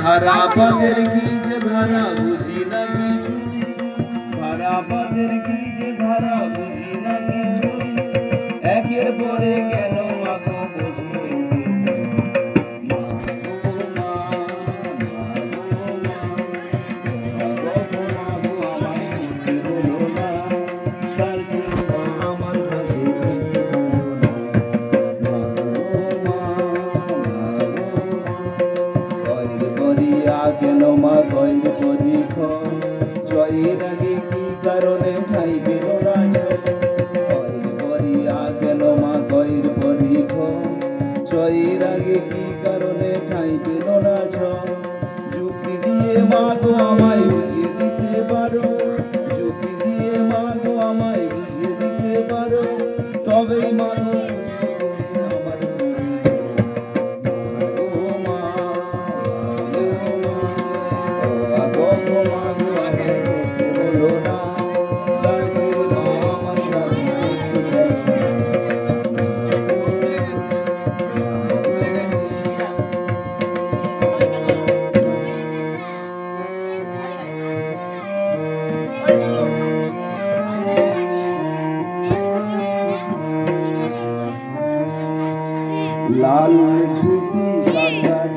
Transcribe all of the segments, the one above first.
ধারা পাদের কি যে ধারা বুঝি না কিছু? ধারা পাদের কি যে ধারা একের পরে কেন মা গো আমায় বুঝিয়ে দিতে পারো। দিয়ে মা গো আমায় বুঝিয়ে দিতে পারো। তবেই মানুষ লাল ছুটি কাটাইয়া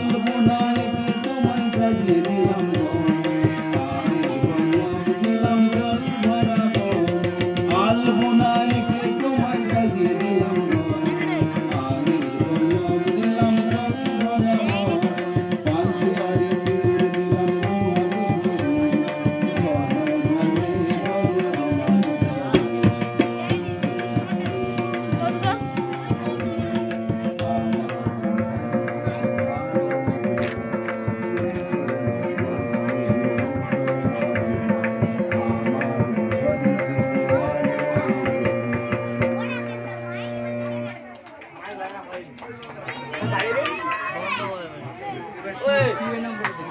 हम बुलाए तो मैं सजने हम